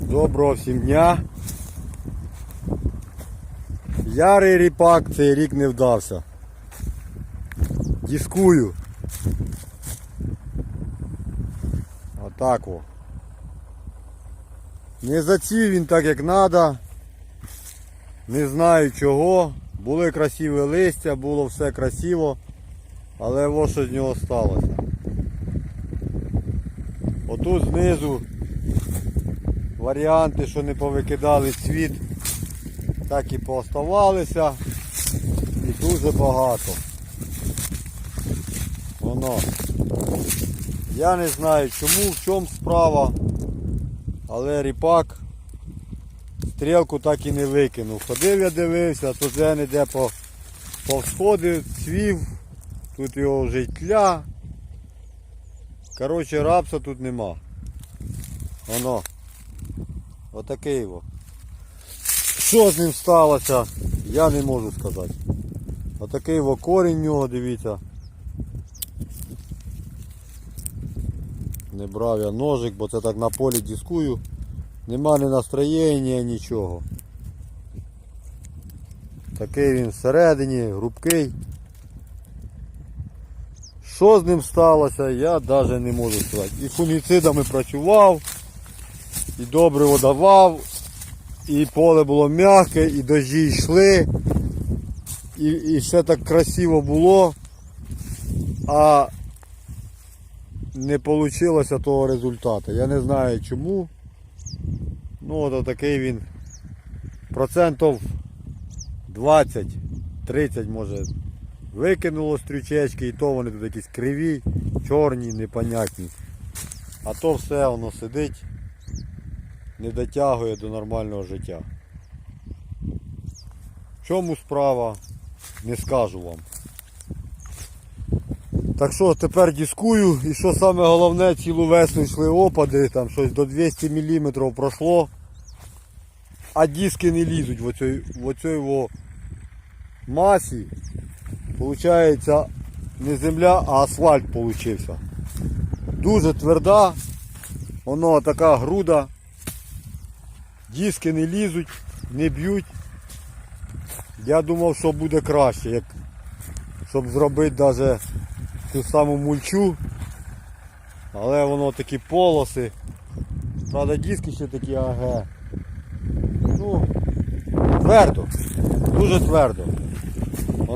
Доброго всім дня. Ярий ріпак цей рік не вдався. Дискую. Отак о. Не заців він так як треба. Не знаю чого. Були красиві листя, було все красиво. Але ось що з нього сталося. Отут знизу варіанти, що не повикидали цвіт, так і пооставалися. І дуже багато. Воно. Я не знаю чому, в чому справа, але ріпак стрілку так і не викинув. Ходив я дивився, то зен іде по, по всходи, цвів, тут його вже тля. Коротше, рапса тут нема. Воно. Отакий його. Що з ним сталося, я не можу сказати. Отакий його корінь нього, дивіться. Не брав я ножик, бо це так на полі дискую. Нема ні настроєння, нічого. Такий він всередині, грубкий. Що з ним сталося, я навіть не можу сказати. І фунгіцидами працював, і добриво давав, і поле було м'яке, і дощі йшли, і, і все так красиво було, а не вийшло того результату. Я не знаю чому. Ну от такий він процентів 20-30 може викинуло стрючечки, і то вони тут якісь криві, чорні, непонятні. А то все воно сидить, не дотягує до нормального життя. В чому справа, не скажу вам. Так що тепер дискую і що саме головне, цілу весну йшли опади, там щось до 200 мм пройшло, а диски не лізуть в оцій масі. Получається не земля, а асфальт получився. Дуже тверда, воно така груда, диски не лізуть, не б'ють. Я думав, що буде краще, як, щоб зробити навіть ту саму мульчу. Але воно такі полоси. Правда диски ще такі АГ. Ну, твердо, дуже твердо.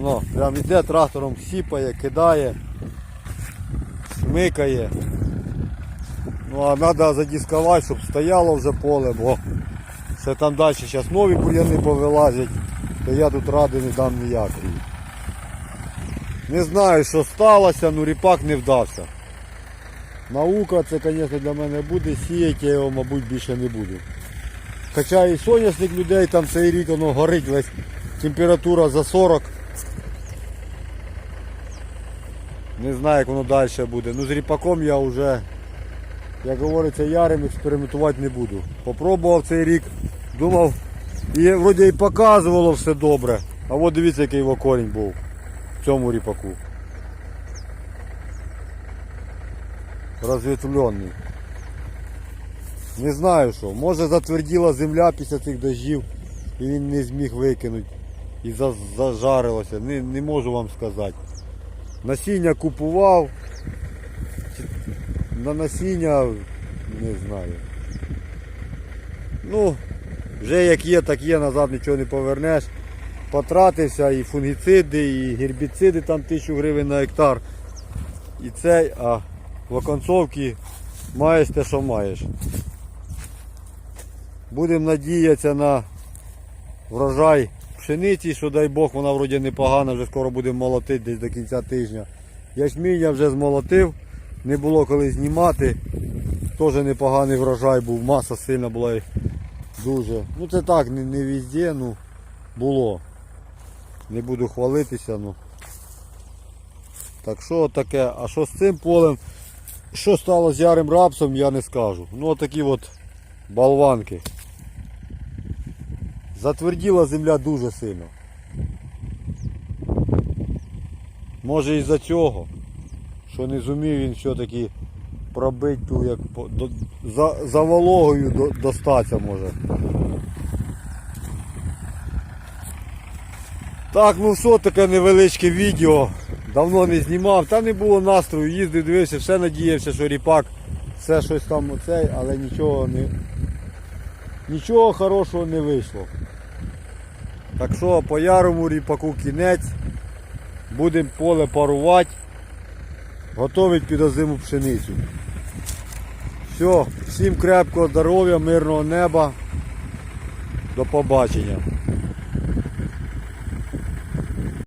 Воно прям іде трактором сіпає, кидає, смикає. Ну а треба задіскувати, щоб стояло вже поле, бо ще там далі зараз нові бур'яни повилазять, то я тут ради не дам ніякої. Не знаю, що сталося, ну ріпак не вдався. Наука це, звісно, для мене буде, сіяти я його, мабуть, більше не буду. Хоча і соняшник людей там цей рік воно горить весь температура за 40. Не знаю, як воно далі буде. Ну з ріпаком я вже, як говориться, ярим експериментувати не буду. Попробував цей рік, думав, і вроді і показувало все добре. А от дивіться, який його корінь був в цьому ріпаку. Розветвлений. Не знаю що. Може затверділа земля після цих дощів і він не зміг викинути. І зажарилося. Не, не можу вам сказати. Насіння купував. На насіння не знаю. Ну, вже як є, так є, назад нічого не повернеш. Потратився і фунгіциди, і гербіциди там тисячу гривень на гектар. І цей, а в оконцовці маєш те, що маєш. Будемо надіятися на врожай пшениці, що дай Бог, вона вроді непогана, вже скоро будемо молотити десь до кінця тижня. Ячмінь я вже змолотив, не було коли знімати. Теж непоганий врожай був, маса сильна була і дуже. Ну це так, не, не везде, ну було. Не буду хвалитися, ну. Так що таке, а що з цим полем? Що стало з ярим рапсом, я не скажу. Ну отакі от болванки. Затверділа земля дуже сильно. Може із-за цього, що не зумів він все-таки пробити ту, як до, за, за вологою до, достатися може. Так, ну все, таке невеличке відео. Давно не знімав, та не було настрою, їздив, дивився, все надіявся, що ріпак, все щось там оцей, але нічого не. Нічого хорошого не вийшло. Так що по ярому ріпаку кінець. Будемо поле парувати. Готовить під озиму пшеницю. Все, всім крепкого здоров'я, мирного неба. До побачення.